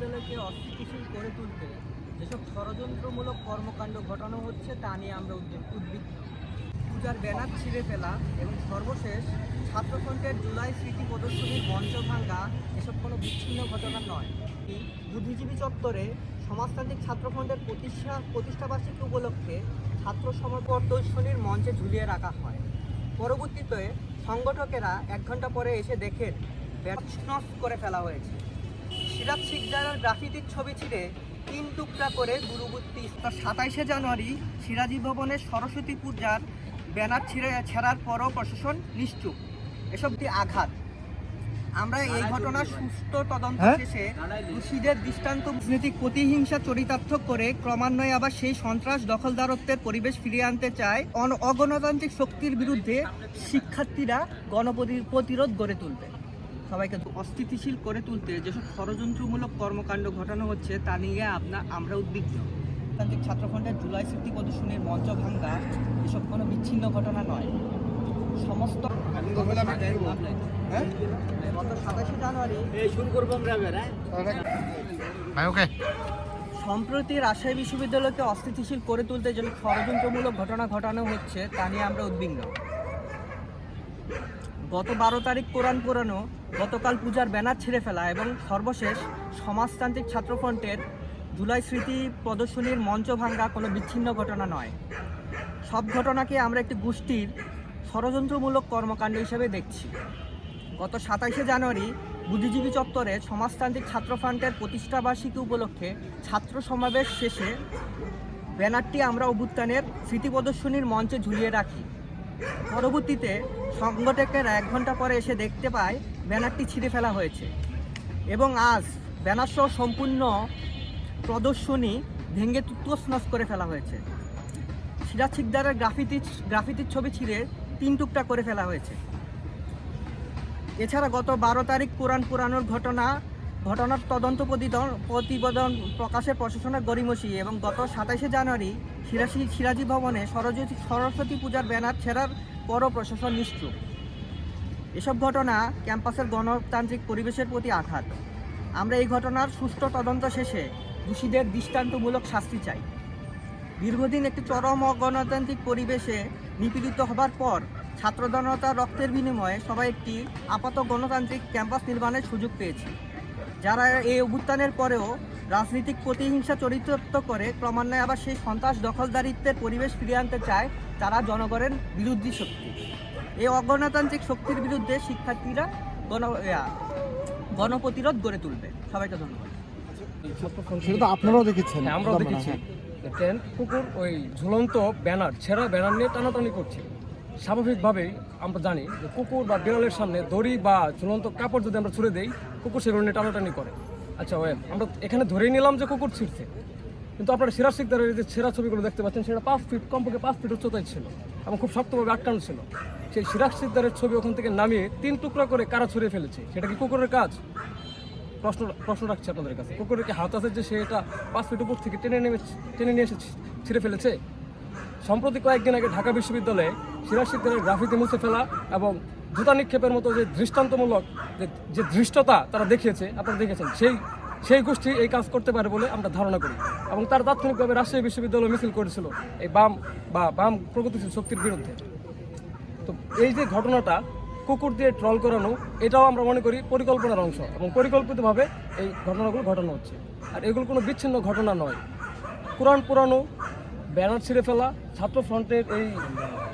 বিশ্ববিদ্যালয়কে অস্থিতিশীল করে তুলতে যেসব ষড়যন্ত্রমূলক কর্মকাণ্ড ঘটানো হচ্ছে তা নিয়ে আমরা উদ্বে- উদ্বিগ্ন। পূজার ব্যানার ছিঁড়ে ফেলা এবং সর্বশেষ ছাত্রফ্রন্টের জুলাই স্মৃতি প্রদর্শনীর মঞ্চ ভাঙ্গা এসব কোনো বিচ্ছিন্ন ঘটনা নয়। বুদ্ধিজীবী চত্বরে সমাজতান্ত্রিক ছাত্রফ্রন্টের প্রতিষ্ঠা প্রতিষ্ঠাবার্ষিকী উপলক্ষে ছাত্র সমাজ প্রদর্শনীর মঞ্চে ঝুলিয়ে রাখা হয়। পরবর্তীতে সংগঠকেরা এক ঘণ্টা পরে এসে দেখেন ব্যাটনস করে ফেলা হয়েছে। সিরাজ শিকদারের গ্রাফিতির ছবি ছিঁড়ে তিন টুকরা করে দূরবর্তী সাতাইশে জানুয়ারি সিরাজি ভবনের সরস্বতী পূজার ব্যানার ছিঁড়ে ছেঁড়ার পরও প্রশাসন নিশ্চুপ। এসব আঘাত। আমরা এই ঘটনার সুস্থ তদন্ত হ্যাঁ? শেষে দোষীদের দৃষ্টান্ত রাজনৈতিক প্রতিহিংসা চরিতার্থ করে ক্রমান্বয়ে আবার সেই সন্ত্রাস দখলদারত্বের পরিবেশ ফিরিয়ে আনতে চায় অন- অগণতান্ত্রিক শক্তির বিরুদ্ধে শিক্ষার্থীরা গণপ্রতি- প্রতিরোধ গড়ে তুলবে। সবাইকে অস্থিতিশীল করে তুলতে যেসব ষড়যন্ত্রমূলক কর্মকাণ্ড ঘটানো হচ্ছে তা নিয়ে আপনার আমরা উদ্বিগ্ন। গণতান্ত্রিক ছাত্রফ্রন্টের জুলাই স্মৃতি প্রদর্শনীর মঞ্চ ভাঙ্গা এসব কোনো বিচ্ছিন্ন ঘটনা নয়। সমস্ত হ্যাঁ? গত সাতাশে জানুয়ারি সম্প্রতি রাজশাহী বিশ্ববিদ্যালয়কে অস্থিতিশীল করে তুলতে যে ষড়যন্ত্রমূলক ঘটনা ঘটানো হচ্ছে তা নিয়ে আমরা উদ্বিগ্ন। গত বারো তারিখ কোরআন পুরানো গতকাল পূজার ব্যানার ছেড়ে ফেলা এবং সর্বশেষ সমাজতান্ত্রিক ছাত্রফ্রন্টের জুলাই স্মৃতি প্রদর্শনীর মঞ্চ ভাঙ্গা কোনো বিচ্ছিন্ন ঘটনা নয়। সব ঘটনাকে আমরা একটি গোষ্ঠীর ষড়যন্ত্রমূলক কর্মকাণ্ড হিসেবে দেখছি। গত সাতাইশে জানুয়ারি বুদ্ধিজীবী চত্বরে সমাজতান্ত্রিক ছাত্র ফ্রন্টের প্রতিষ্ঠাবার্ষিকী উপলক্ষে ছাত্র সমাবেশ শেষে ব্যানারটি আমরা অভ্যুত্থানের স্মৃতি প্রদর্শনীর মঞ্চে ঝুলিয়ে রাখি। পরবর্তীতে সংগঠকেরা এক ঘণ্টা পরে এসে দেখতে পায় ব্যানারটি ছিঁড়ে ফেলা হয়েছে এবং আজ ব্যানার সহ সম্পূর্ণ প্রদর্শনী ভেঙে তুতনস করে ফেলা হয়েছে। সিরাজ শিকদারের গ্রাফিতি, গ্রাফিতির ছবি ছিঁড়ে তিন টুকটা করে ফেলা হয়েছে। এছাড়া গত বারো তারিখ কোরআন পুরানোর ঘটনা ঘটনার তদন্ত প্রতিবেদন প্রকাশের প্রশাসনের গরিমসি এবং গত সাতাশে জানুয়ারি সিরাজি সিরাজি ভবনে সরস্বতী সরস্বতী পূজার ব্যানার ছেড়ার পরও প্রশাসন নিশ্চুপ। এসব ঘটনা ক্যাম্পাসের গণতান্ত্রিক পরিবেশের প্রতি আঘাত। আমরা এই ঘটনার সুষ্ঠু তদন্ত শেষে দোষীদের দৃষ্টান্তমূলক শাস্তি চাই। দীর্ঘদিন একটি চরম অগণতান্ত্রিক পরিবেশে নিপীড়িত হবার পর ছাত্র জনতার রক্তের বিনিময়ে সবাই একটি আপাত গণতান্ত্রিক ক্যাম্পাস নির্মাণের সুযোগ পেয়েছি। যারা এই অভ্যুত্থানের পরেও রাজনৈতিক প্রতিহিংসা চরিতার্থ করে ক্রমান্বয়ে আবার সেই সন্ত্রাস দখলদারিত্বের পরিবেশ ফিরিয়ে আনতে চায় তারা জনগণের বিরোধী শক্তি। এই অগণতান্ত্রিক শক্তির বিরুদ্ধে শিক্ষার্থীরা গণ গণপ্রতিরোধ গড়ে তুলবে। সবাইকে ধন্যবাদ। সেটা তো আপনারাও দেখেছেন হ্যাঁ আমরাও দেখেছি। ট্রেন কুকুর ওই ঝুলন্ত ব্যানার ছেঁড়া ব্যানার নিয়ে টানাটানি করছে। স্বাভাবিকভাবেই আমরা জানি যে কুকুর বা বিড়ালের সামনে দড়ি বা ঝুলন্ত কাপড় যদি আমরা ছুড়ে দেই, কুকুর সেগুলো নিয়ে টানাটানি করে। আচ্ছা ওয়েল, আমরা এখানে ধরেই নিলাম যে কুকুর ছিঁড়ছে। কিন্তু আপনারা সিরাজ শিকদারের যে ছেঁড়া ছবিগুলো দেখতে পাচ্ছেন, সেটা পাঁচ ফিট, কমপক্ষে পাঁচ ফিট উচ্চতায় ছিল এবং খুব শক্তভাবে আটকানো ছিল। সেই সিরাজ শিকদারের ছবি ওখান থেকে নামিয়ে তিন টুকরা করে কারা ছড়িয়ে ফেলেছে, সেটা কি কুকুরের কাজ? প্রশ্ন প্রশ্ন রাখছি আপনাদের কাছে। কুকুরের কি হাত আছে যে সে এটা পাঁচ ফিট উপর থেকে টেনে নেমে, টেনে নিয়ে এসেছে ছিঁড়ে ফেলেছে? সম্প্রতি কয়েকদিন আগে ঢাকা বিশ্ববিদ্যালয়ে সিরাজ সিদ্দারের গ্রাফিতি মুছে ফেলা এবং জুতা নিক্ষেপের মতো যে দৃষ্টান্তমূলক যে যে ধৃষ্টতা তারা দেখিয়েছে, আপনারা দেখেছেন, সেই সেই গোষ্ঠী এই কাজ করতে পারে বলে আমরা ধারণা করি এবং তারা তাৎক্ষণিকভাবে রাজশাহী বিশ্ববিদ্যালয় মিছিল করেছিল এই বাম, বা বাম প্রগতিশীল শক্তির বিরুদ্ধে। তো এই যে ঘটনাটা, কুকুর দিয়ে ট্রল করানো, এটাও আমরা মনে করি পরিকল্পনার অংশ এবং পরিকল্পিতভাবে এই ঘটনাগুলো ঘটানো হচ্ছে। আর এগুলো কোনো বিচ্ছিন্ন ঘটনা নয়। কোরআন পুরানো ব্যানার ছিঁড়ে ফেলা, ছাত্র ফ্রন্টের এই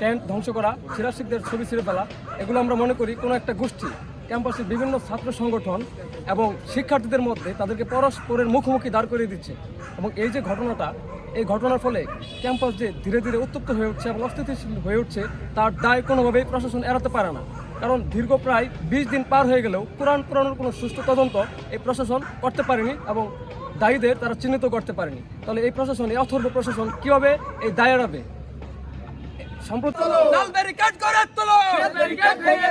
টেন্ট ধ্বংস করা সিরাশিকদের ছবি ছিঁড়ে ফেলা, এগুলো আমরা মনে করি কোনো একটা গোষ্ঠী, ক্যাম্পাসের বিভিন্ন ছাত্র সংগঠন এবং শিক্ষার্থীদের মধ্যে তাদেরকে পরস্পরের মুখোমুখি দাঁড় করিয়ে দিচ্ছে এবং এই যে ঘটনাটা, এই ঘটনার ফলে ক্যাম্পাস যে ধীরে ধীরে উত্তপ্ত হয়ে উঠছে এবং অস্থিতিশীল হয়ে উঠছে, তার দায় কোনোভাবেই প্রশাসন এড়াতে পারে না। কারণ দীর্ঘ প্রায় বিশ দিন পার হয়ে গেলেও কোরআন পুরানোর কোনো সুষ্ঠু তদন্ত এই প্রশাসন করতে পারেনি এবং দায়ীদের তারা চিহ্নিত করতে পারেনি। তাহলে এই প্রশাসন এই অথর্ব প্রশাসন কীভাবে এই দায় এড়াবে? ব্যারিকেড ভাঙে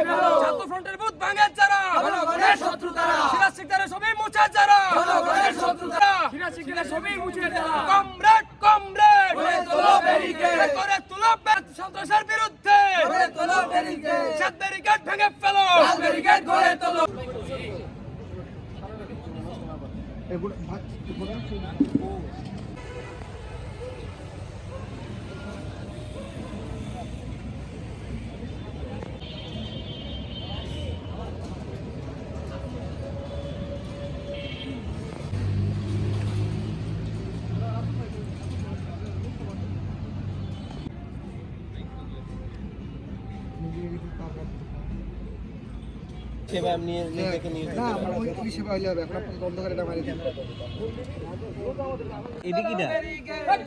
ব্যারিকেড। করে তোলো। ব্যারিকেড সন্ত্রাসের বিরুদ্ধে করে তোলো ব্যারিকেড সাত ব্যারিকেড ভেঙে সেবা নিয়ে নিজেকে নিয়ে না ওই ওই সেবা হইলে হবে আপনার বন্ধ করে এটা মারি দিন এদিকে না?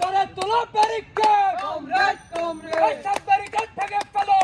তোলা তোলো ব্যারিকেড! Comrade comrade! সব ব্যারিকেড থেকে ফেলো!